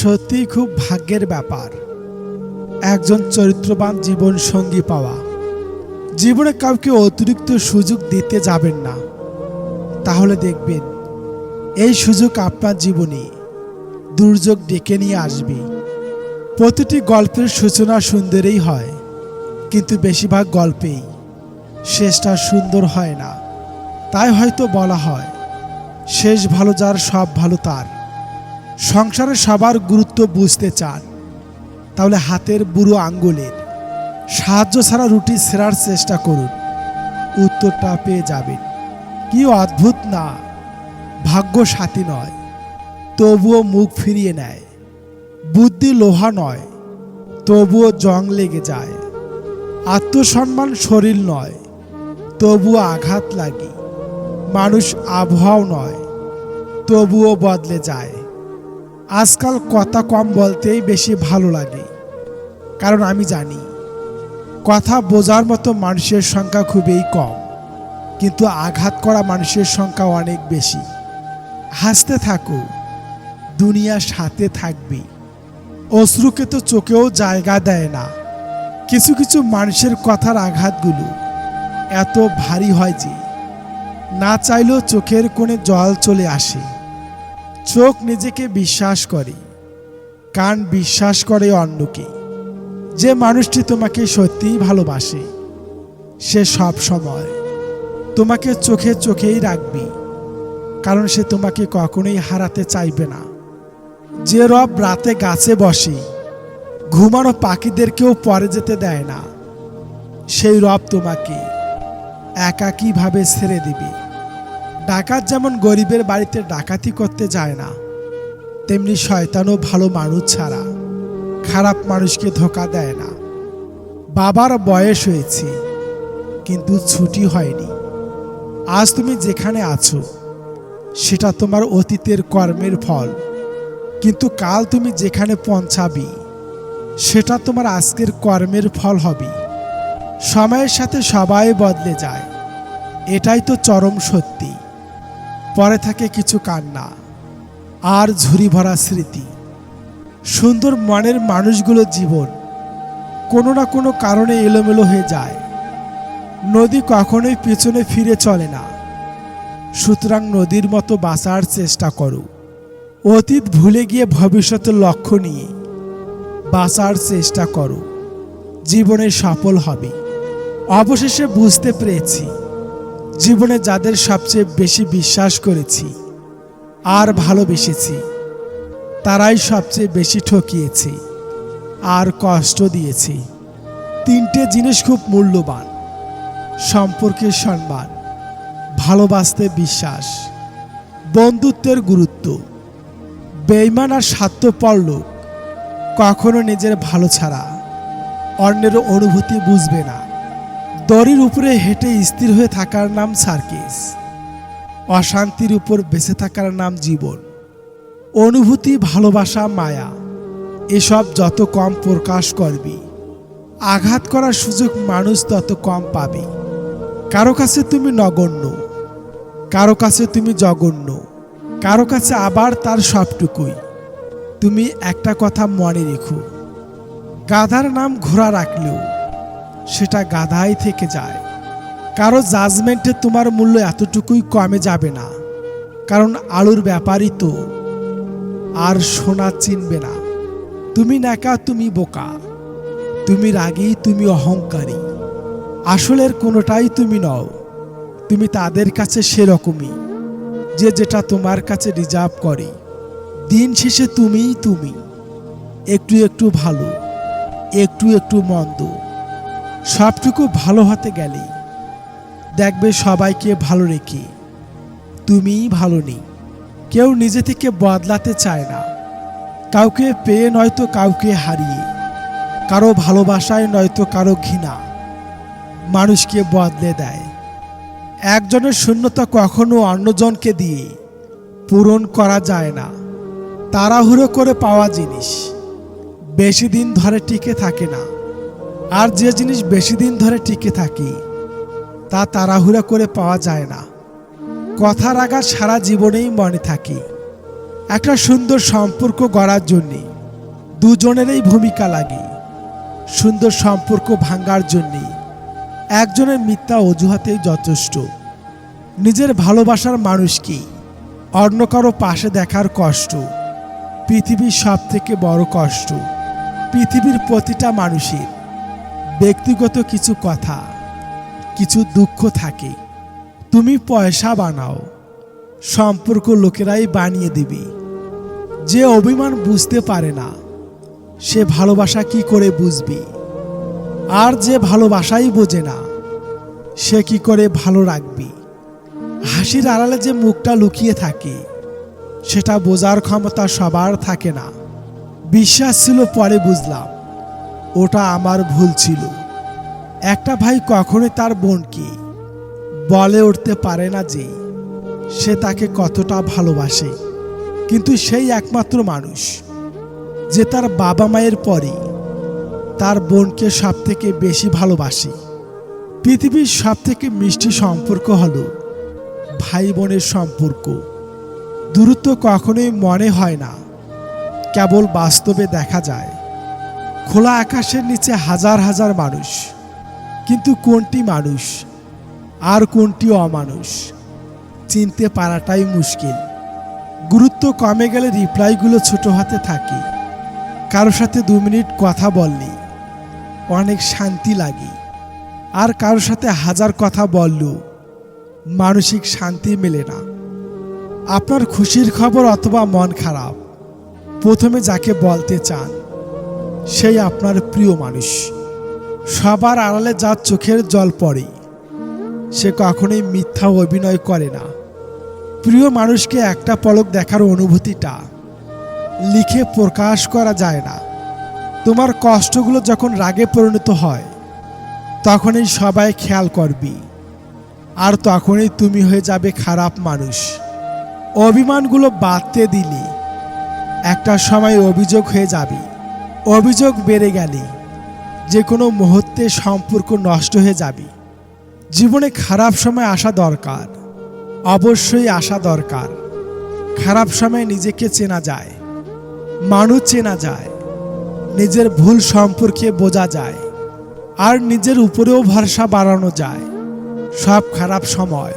সত্যিই খুব ভাগ্যের ব্যাপার। একজন চরিত্রবান জীবন সঙ্গী পাওয়া। জীবনে কাউকে অতিরিক্ত সুযোগ দিতে যাবেন না। তাহলে দেখবেন, এই সুযোগ আপনার জীবনে দুর্যোগ ডেকে নিয়ে আসবে। প্রতিটি গল্পের সূচনা সুন্দরই হয়, কিন্তু বেশিরভাগ গল্পেই শেষটা সুন্দর হয় না। তাই হয়তো বলা হয়, শেষ ভালো যার, সব ভালো তার। সংসারে সবার গুরুত্ব বুঝতে চান। তাহলে হাতের বুড়ো আঙ্গুলের সাহায্য ছাড়া রুটি সেরার চেষ্টা করুন। উত্তরটা পেয়ে যাবেন। কি অদ্ভুত না ভাগ্য সাথী নয়, তবুও মুখ ফিরিয়ে নেয়। বুদ্ধি লোহা নয়, তবুও জং লেগে যায়। আত্মসম্মান শরীর নয়, তবুও আঘাত লাগে। মানুষ আবহাওয়াও নয়, তবুও বদলে যায়। আজকাল কথা কম বলতেই বেশি ভালো লাগে। কারণ আমি জানি, কথা বোঝার মতো মানুষের সংখ্যা খুবই কম, কিন্তু আঘাত করা মানুষের সংখ্যা অনেক বেশি। হাসতে থাকো, দুনিয়া সাথে থাকবে। অশ্রুকে তো চোখেও জায়গা দেয় না। কিছু কিছু মানুষের কথার আঘাতগুলো এত ভারী হয় যে, না চাইলেও চোখের কোণে জল চলে আসে। চোখ নিজেকে বিশ্বাস করে, কান বিশ্বাস করে অন্যকে। যে মানুষটি তোমাকে সত্যিই ভালোবাসে, সে সব সময় তোমাকে চোখে চোখেই রাখবে, কারণ সে তোমাকে কখনোই হারাতে চাইবে না। যে রব রাতে গাছে বসে, ঘুমানো পাখিদেরকেও পরে যেতে দেয় না, সেই রব তোমাকে একাকীভাবে ছেড়ে দিবে। ডাকাত যেমন গরিবের বাড়িতে ডাকাতি করতে যায় না, তেমনি শয়তানও ভালো মানুষ ছাড়া খারাপ মানুষকে ধোকা দেয় না। বাবার বয়স হয়েছে, কিন্তু ছুটি হয়নি। আজ তুমি যেখানে আছো, সেটা তোমার অতীতের কর্মের ফল। কিন্তু কাল তুমি যেখানে পৌঁছাবি, সেটা তোমার আজকের কর্মের ফল হবে। সময়ের সাথে সবাই বদলে যায়, এটাই তো চরম সত্যি। পরে থাকে কিছু কান্না আর ঝুরি ভরা স্মৃতি। সুন্দর মনের মানুষগুলো জীবন কোনো না কোনো কারণে এলোমেলো হয়ে যায়। নদী কখনোই পেছনে ফিরে চলে না। সুতরাং নদীর মতো বাঁচার চেষ্টা করো। অতীত ভুলে গিয়ে ভবিষ্যতের লক্ষ্য নিয়ে বাঁচার চেষ্টা করো। জীবনে সফল হবে। অবশেষে বুঝতে পেরেছি জীবনে যাদের সবচেয়ে বেশি বিশ্বাস করেছি আর ভালোবেসেছি, তারাই সবচেয়ে বেশি ঠকিয়েছি আর কষ্ট দিয়েছি। তিনটে জিনিস খুব মূল্যবান, সম্পর্কের সম্মান, ভালোবাসতে বিশ্বাস, বন্ধুত্বের গুরুত্ব। বেইমান আর স্বার্থপর লোক কখনো নিজের ভালো ছাড়া, অন্যের অনুভূতি বুঝবে না। দড়ির উপরে হেঁটে স্থির হয়ে থাকার নাম সার্কিস। অশান্তির উপর বেঁচে থাকার নাম জীবন। অনুভূতি, ভালোবাসা, মায়া, এসব যত কম প্রকাশ করবি। আঘাত করার সুযোগ মানুষ তত কম পাবে। কারও কাছে তুমি নগণ্য, কারও কাছে তুমি জঘন্য, কারও কাছে আবার তার সবটুকুই। তুমি একটা কথা মনে রেখো। গাধার নাম ঘোড়া রাখলেও সেটা গাধাই থেকে যায়। কারও জাজমেন্টে তোমার মূল্য এতটুকুই কমে যাবে না। কারণ আলুর ব্যাপারই তো। আর সোনা চিনবে না। তুমি নাকা তুমি বোকা। তুমি রাগী, তুমি অহংকারী। আসলের কোনোটাই তুমি নও। তুমি তাদের কাছে সেরকমই। যে যেটা তোমার কাছে রিজার্ভ করে। দিন শেষে তুমিই তুমি। একটু একটু ভালো, একটু একটু মন্দ। সবটুকু ভালো হতে গেলে। দেখবে সবাইকে ভালো রেখে। তুমিই ভালো নেই। কেউ নিজে থেকে বদলাতে চায় না। কাউকে পেয়ে নয়তো কাউকে হারিয়ে। কারও ভালোবাসায় নয়তো কারও ঘৃণা। মানুষকে বদলে দেয়। একজনের শূন্যতা কখনো অন্যজনকে দিয়ে পূরণ করা যায় না। তাড়াহুড়ো করে পাওয়া জিনিস। বেশি দিন ধরে টিকে থাকে না। আর যে জিনিস বেশি দিন ধরে টিকে থাকে, তা তাড়াহুড়া করে পাওয়া যায় না। কথার আঘাত সারা জীবনেই মনে থাকে। একটা সুন্দর সম্পর্ক গড়ার জন্যে দুজনেরই ভূমিকা লাগে। সুন্দর সম্পর্ক ভাঙার জন্যে একজনের মিথ্যা অজুহাতেই যথেষ্ট। নিজের ভালোবাসার মানুষকে অন্য কারও পাশে দেখার কষ্ট। পৃথিবীর সব থেকে বড় কষ্ট। পৃথিবীর প্রতিটা মানুষের ব্যক্তিগত কিছু কথা, কিছু দুঃখ থাকে, তুমি পয়সা বানাও, সম্পর্ক লোকেরাই বানিয়ে দেবে। যে অভিমান বুঝতে পারে না, সে ভালোবাসা কি করে বুঝবে? আর যে ভালোবাসাই বোঝে না, সে কি করে ভালো রাখবে? হাসির আড়ালে যে মুখটা লুকিয়ে থাকে, সেটা বোঝার ক্ষমতা সবার থাকে না। বিশ্বাস ছিল পরে বুঝলাম। ওটা আমার ভুল ছিল। একটা ভাই কখনোই তার বোনকে বলে উঠতে পারে না যে সে তাকে কতটা ভালোবাসে। কিন্তু সেই একমাত্র মানুষ যে তার বাবা মায়ের পরে তার বোনকে সব থেকে বেশি ভালোবাসে। পৃথিবীর সব থেকে মিষ্টি সম্পর্ক হলো ভাই বোনের সম্পর্ক। দূরত্ব কখনোই মনে হয় না, কেবল বাস্তবে দেখা যায়। খোলা আকাশের নিচে হাজার হাজার মানুষ। কিন্তু কোনটি মানুষ? আর কোনটি অমানুষ? চিনতে পারাটাই মুশকিল। গুরুত্ব কমে গেলে রিপ্লাইগুলো ছোট হাতে থাকে। কারোর সাথে দু মিনিট কথা বললে অনেক শান্তি লাগে। আর কারোর সাথে হাজার কথা বললেও মানসিক শান্তি মেলে না। আপনার খুশির খবর অথবা মন খারাপ, প্রথমে যাকে বলতে চান সেই আপনার প্রিয় মানুষ। সবার আড়ালে যার চোখের জল পড়ে, সে কখনোই মিথ্যা অভিনয় করে না। প্রিয় মানুষকে একটা পলক দেখার অনুভূতিটা লিখে প্রকাশ করা যায় না। তোমার কষ্টগুলো যখন রাগে পরিণত হয়, তখনই সবাই খেয়াল করবি। আর তখনই তুমি হয়ে যাবে খারাপ মানুষ। অভিমানগুলো বাদতে দিলে। একটা সময় অভিযোগ হয়ে যাবে। অভিযোগ বেড়ে গেলে যে কোনো মুহূর্তে সম্পর্ক নষ্ট হয়ে যাবে। জীবনে খারাপ সময় আসা দরকার, অবশ্যই আসা দরকার। খারাপ সময় নিজেকে চেনা যায়, মানুষ চেনা যায়, নিজের ভুল সম্পর্কে বোঝা যায়, আর নিজের উপরেও ভরসা বাড়ানো যায়। সব খারাপ সময়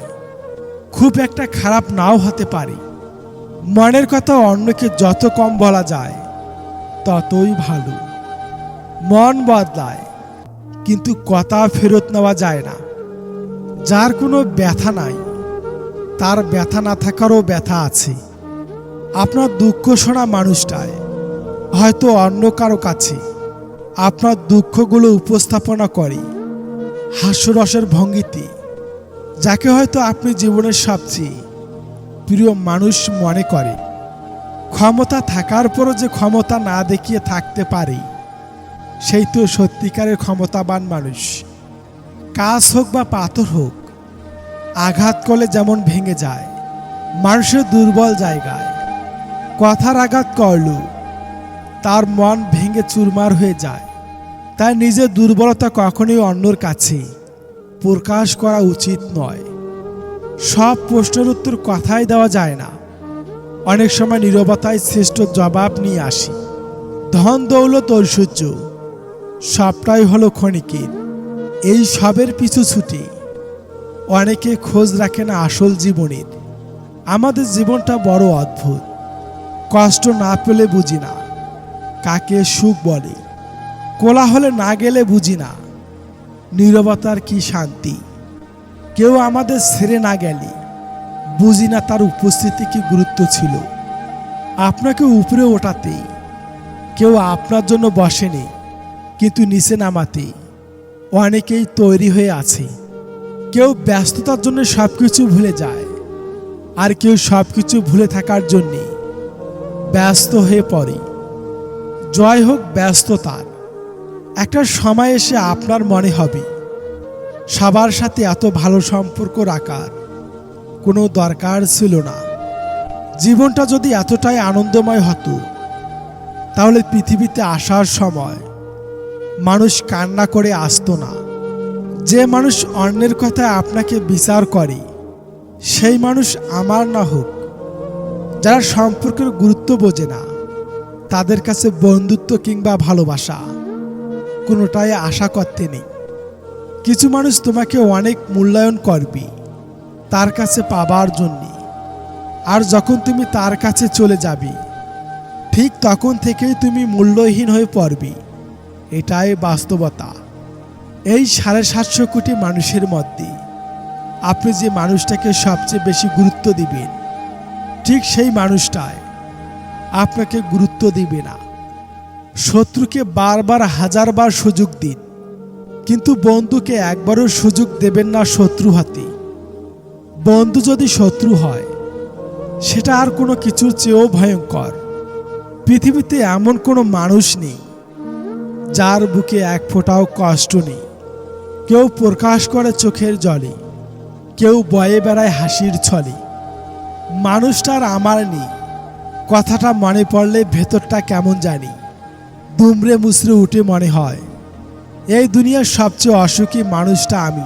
খুব একটা খারাপ নাও হতে পারে। মনের কথা অন্যকে যত কম বলা যায় ততই ভালো। মন বদলায়, কিন্তু কথা ফেরত নেওয়া যায় না। যার কোনো ব্যথা নাই, তার ব্যথা না থাকারও ব্যথা আছে। আপনার দুঃখ শোনা মানুষটায়, হয়তো অন্য কারও কাছে, আপনার দুঃখগুলো উপস্থাপনা করে হাস্যরসের ভঙ্গিতে, যাকে হয়তো আপনি জীবনের সবচেয়ে প্রিয় মানুষ মনে করে ক্ষমতা থাকার পরও যে ক্ষমতা না দেখিয়ে থাকতে পারে, সেই তো সত্যিকারের ক্ষমতাবান মানুষ। কাজ হোক বা পাথর হোক, আঘাত করলে যেমন ভেঙে যায়, মানুষের দুর্বল জায়গায়। কথার আঘাত করল তার মন ভেঙে চুরমার হয়ে যায়। তাই নিজের দুর্বলতা কখনোই অন্যর কাছে প্রকাশ করা উচিত নয়। সব প্রশ্নের উত্তর কথাই দেওয়া যায় না। অনেক সময় নীরবতায় শ্রেষ্ঠ জবাব নিয়ে আসি। ধন দৌলত ঐশ্বর্য সবটাই হলো ক্ষণিকের। এই সবের পিছু ছুটে। অনেকে খোঁজ রাখে না আসল জীবনের। আমাদের জীবনটা বড় অদ্ভুত। কষ্ট না পেলে বুঝি না। কাকে সুখ বলে? কোলাহলে না গেলে বুঝি না। নীরবতার কি শান্তি? কেউ আমাদের ছেড়ে না গেলে। বুঝি না তার উপস্থিতি কি গুরুত্ব ছিল। আপনাকে উপরে ওঠাতে কেউ আপনার জন্য বসেনি, কিন্তু নিচে নামাতে অনেকেই তৈরি হয়ে আছে। কেউ ব্যস্ততার জন্য সব কিছু ভুলে যায় আর কেউ সব কিছু ভুলে থাকার জন্যে ব্যস্ত হয়ে পড়ে। জয় হোক ব্যস্ততার, একটা সময় এসে আপনার মনে হবে, সবার সাথে এত ভালো সম্পর্ক রাখার কোনো দরকার ছিল না। জীবনটা যদি এতটাই আনন্দময় হতো, তাহলে পৃথিবীতে আসার সময় মানুষ কান্না করে আসতো না। যে মানুষ অন্যের কথায় আপনাকে বিচার করে, সেই মানুষ আমার না হোক, যারা সম্পর্কের গুরুত্ব বোঝে না, তাদের কাছে বন্ধুত্ব কিংবা ভালোবাসা কোনোটাই আশা করতে নেই। কিছু মানুষ তোমাকে অনেক মূল্যায়ন করবে। তার কাছে পাবার জন্যে। আর যখন তুমি তার কাছে চলে যাবে, ঠিক তখন থেকেই তুমি মূল্যহীন হয়ে পড়বে। এটাই বাস্তবতা। এই সাড়ে সাতশো কোটি মানুষের মধ্যে আপনি যে মানুষটাকে সবচেয়ে বেশি গুরুত্ব দিবেন, ঠিক সেই মানুষটায় আপনাকে গুরুত্ব দিবে না। শত্রুকে বারবার, হাজারবার সুযোগ দিন, কিন্তু বন্ধুকে একবারও সুযোগ দেবেন না শত্রু হাতে। বন্ধু যদি শত্রু হয়, সেটা আর কোনো কিছুর চেয়েও ভয়ঙ্কর। পৃথিবীতে এমন কোনো মানুষ নেই, যার বুকে এক ফোঁটাও কষ্ট নেই। কেউ প্রকাশ করে চোখের জলে, কেউ বয়ে বেড়ায় হাসির ছলে। মানুষটার আমার নেই, কথাটা মনে পড়লে ভেতরটা কেমন জানি, দুমড়ে মুচড়ে উঠে মনে হয়, এই দুনিয়ার সবচেয়ে অসুখী মানুষটা আমি।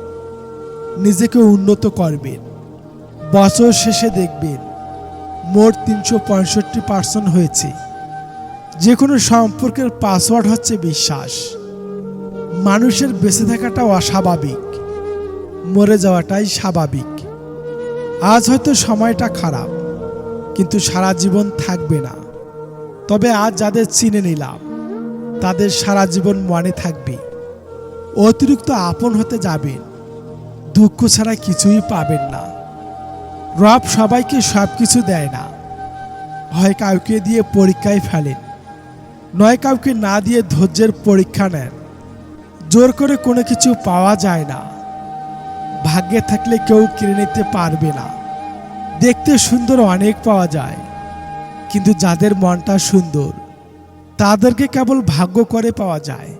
নিজেকে উন্নত করবেন। বছর শেষে দেখবেন মোট তিনশো পঁয়ষট্টি পার্সেন্ট হয়েছে। যে কোনো সম্পর্কের পাসওয়ার্ড হচ্ছে বিশ্বাস। মানুষের বেঁচে থাকাটা অস্বাভাবিক, মরে যাওয়াটাই স্বাভাবিক। আজ হয়তো সময়টা খারাপ, কিন্তু সারা জীবন থাকবে না। তবে আজ যাদের চিনে নিলাম, তাদের সারা জীবন মনে থাকবে। অতিরিক্ত আপন হতে যাবেন। দুঃখ ছাড়া কিছুই পাবেন না। রব সবাইকে সব কিছু দেয় না। হয় কাউকে দিয়ে পরীক্ষায় ফেলেন। নয় কাউকে না দিয়ে ধৈর্যের পরীক্ষা নেন। জোর করে কোনো কিছু পাওয়া যায় না। ভাগ্যে থাকলে কেউ কিনে নিতে পারবে না। দেখতে সুন্দর অনেক পাওয়া যায়। কিন্তু যাদের মনটা সুন্দর, তাদেরকে কেবল ভাগ্য করে পাওয়া যায়।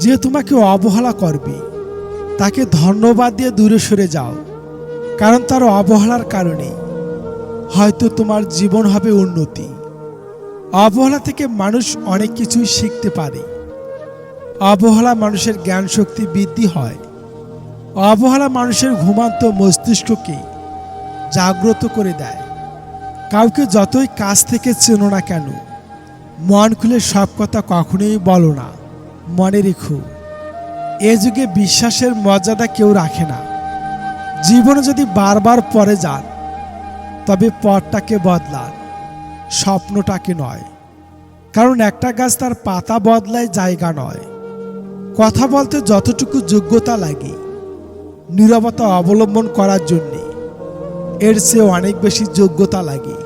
যে তোমাকে অবহেলা করবে। তাকে ধন্যবাদ দিয়ে দূরে সরে যাও, কারণ তার অবহেলার কারণে হয়তো তোমার জীবন হবে উন্নতি। অবহেলা থেকে মানুষ অনেক কিছুই শিখতে পারে। অবহেলা মানুষের জ্ঞান শক্তি বৃদ্ধি হয়। অবহেলা মানুষের ঘুমান্ত মস্তিষ্ককে জাগ্রত করে দেয়। কাউকে যতই কাছ থেকে চেনো না কেন, মন খুলে সব কথা কখনোই বলো না। মনে রেখো। এ যুগে বিশ্বাসের মর্যাদা কেউ রাখে না। জীবনে যদি বারবার পরে যান, তবে পথটাকে বদলান। স্বপ্নটাকে নয়। কারণ একটা গাছ তার পাতা বদলায়, জায়গা নয়। কথা বলতে যতটুকু যোগ্যতা লাগে, নীরবতা অবলম্বন করার জন্যে এর চেয়ে অনেক বেশি যোগ্যতা লাগে।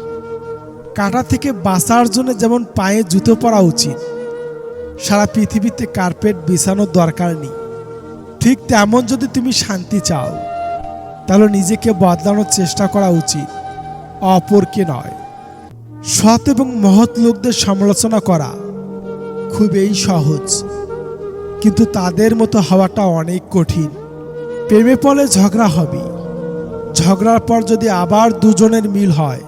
কাটা থেকে বাঁচার জন্য যেমন পায়ে জুতো পরা উচিত, সারা পৃথিবীতে কার্পেট বিছানোর দরকার নেই। ঠিক তেমন যদি তুমি শান্তি চাও, তাহলে নিজেকে বদলানোর চেষ্টা করা উচিত, অপরকে নয়। সৎ এবং মহৎ লোকদের সমালোচনা করা খুবই সহজ, কিন্তু তাদের মতো হওয়াটা অনেক কঠিন। প্রেমে পড়লে ঝগড়া হবে ঝগড়ার পর যদি আবার দুজনের মিল হয়,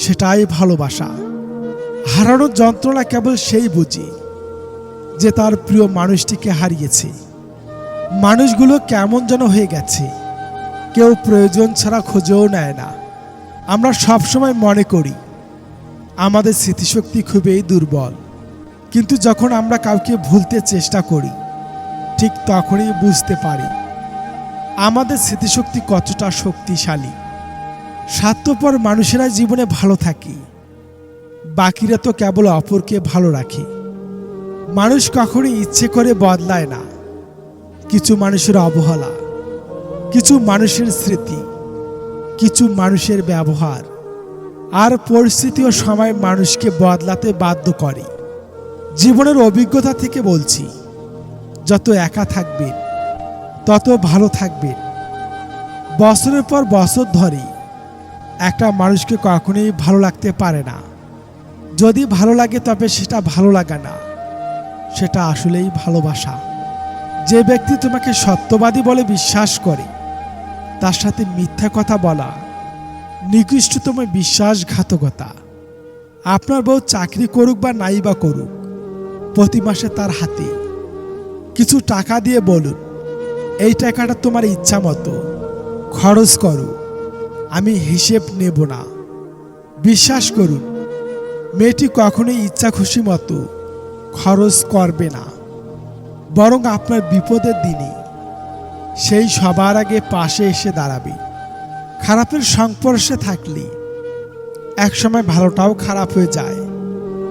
সেটাই ভালোবাসা। হারানোর যন্ত্রণা কেবল সেই বুঝি, যে তার প্রিয় মানুষটিকে হারিয়েছে। মানুষগুলো কেমন যেন হয়ে গেছে। কেউ প্রয়োজন ছাড়া খোঁজেও নেয় না। আমরা সবসময় মনে করি, আমাদের স্মৃতিশক্তি খুবই দুর্বল। কিন্তু যখন আমরা কাউকে ভুলতে চেষ্টা করি, ঠিক তখনই বুঝতে পারি, আমাদের স্মৃতিশক্তি কতটা শক্তিশালী। স্বার্থপর মানুষেরা জীবনে ভালো থাকে, বাকিরা তো কেবল অপরকে ভালো রাখে। মানুষ কখনই ইচ্ছে করে বদলায় না। কিছু মানুষের অবহেলা, কিছু মানুষের স্মৃতি, কিছু মানুষের ব্যবহার আর পরিস্থিতি ও সময় মানুষকে বদলাতে বাধ্য করে। জীবনের অভিজ্ঞতা থেকে বলছি, যত একা থাকবেন, তত ভালো থাকবেন। বছরের পর বছর ধরে একটা মানুষকে কখনোই ভালো লাগতে পারে না। যদি ভালো লাগে তবে সেটা ভালো লাগা না, সেটা আসলেই ভালোবাসা। যে ব্যক্তি তোমাকে সত্যবাদী বলে বিশ্বাস করে, তার সাথে মিথ্যা কথা বলা নিকৃষ্টতম বিশ্বাসঘাতকতা। আপনার বউ চাকরি করুক বা নাই বা করুক, প্রতি মাসে তার হাতে কিছু টাকা দিয়ে বলুন, এই টাকাটা তোমার ইচ্ছা মতো, খরচ করো, আমি হিসেব নেব না। বিশ্বাস করুন, মেয়েটি কখনোই ইচ্ছা খুশি মতো খরচ করবে না। বরং আপনার বিপদের দিনে সেই সবার আগে পাশে এসে দাঁড়াবে। খারাপের সংস্পর্শে থাকলে। একসময় ভালোটাও খারাপ হয়ে যায়।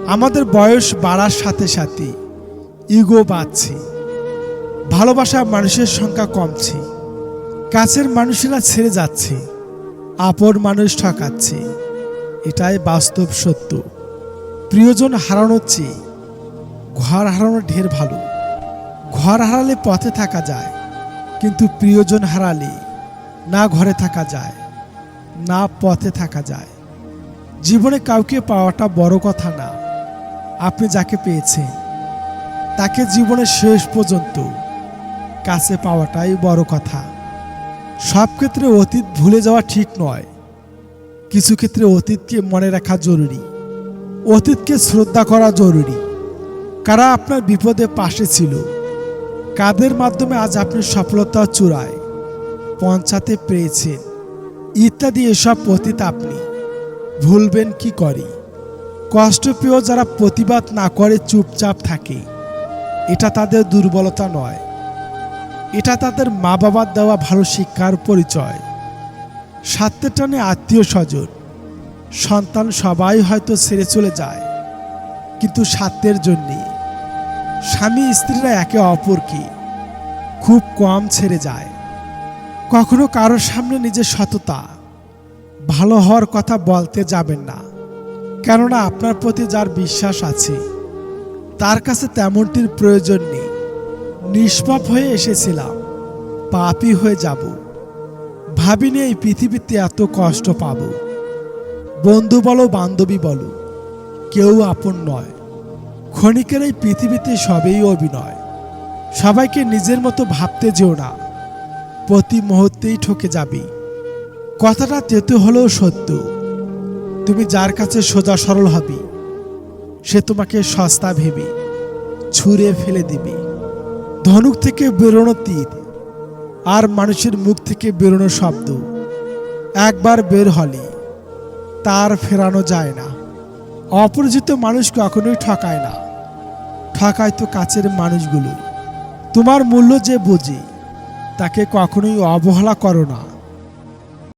আমাদের বয়স বাড়ার সাথে সাথে ইগো বাড়ছে। ভালোবাসা মানুষের সংখ্যা কমছে। কাছের মানুষেরা ছেড়ে যাচ্ছে। আপন মানুষ ঠকাচ্ছে। এটাই বাস্তব সত্য। প্রিয়জন হারানোর চেয়ে ঘর হারানো ঢের ভালো। ঘর হারালে পথে থাকা যায়, কিন্তু প্রিয়জন হারালে না ঘরে থাকা যায়, না পথে থাকা যায়। জীবনে কাউকে পাওয়াটা বড় কথা না, আপনি যাকে পেয়েছেন, তাকে জীবনের শেষ পর্যন্ত কাছে পাওয়াটাই বড় কথা। সব ক্ষেত্রে অতীত ভুলে যাওয়া ঠিক নয়, কিছু ক্ষেত্রে অতীতকে মনে রাখা জরুরি, অতীতকে শ্রদ্ধা করা জরুরি। কারা আপনার বিপদে পাশে ছিল? কাদের মাধ্যমে আজ আপনি সফলতা চূড়ায় পঞ্চাতে পেয়েছেন ইত্যাদি এসব অতীত আপনি ভুলবেন কি করে? কষ্টপ্রিয় যারা প্রতিবাদ না করে চুপচাপ থাকে, এটা তাদের দুর্বলতা নয়। এটা তাদের মা বাবার দেওয়া ভালো শিক্ষার পরিচয়। স্বার্থের টানে আত্মীয় স্বজন, সন্তান সবাই হয়তো ছেড়ে চলে যায়, কিন্তু স্বার্থের জন্যে স্বামী স্ত্রীরা একে অপরকে খুব কম ছেড়ে যায়। কখনো কারোর সামনে নিজের সততা, ভালো হওয়ার কথা বলতে যাবেন না। কেননা আপনার প্রতি যার বিশ্বাস আছে, তার কাছে তেমনটির প্রয়োজন নেই। নিষ্পাপ হয়ে এসেছিলাম পাপই হয়ে যাব। ভাবিনি এই পৃথিবীতে এত কষ্ট পাব। বন্ধু বলো, বান্ধবী বলো, কেউ আপন নয়। ক্ষণিকের এই পৃথিবীতে সবেই অভিনয়। সবাইকে নিজের মতো ভাবতে যেও না। প্রতি মুহূর্তেই ঠকে যাবে। কথাটা তেতে হলেও সত্য। তুমি যার কাছে সোজা সরল হবে, সে তোমাকে সস্তা ভেবে ছুঁড়ে ফেলে দিবে। ধনুক থেকে বেরোনো তীর আর মানুষের মুখ থেকে বেরোনো শব্দ। একবার বের হলে, তার ফেরানো যায় না। অপরিচিত মানুষ কখনোই ঠকায় না। ঠকায় তো কাছের মানুষগুলো। তোমার মূল্য যে বোঝে তাকে কখনোই অবহেলা করো না।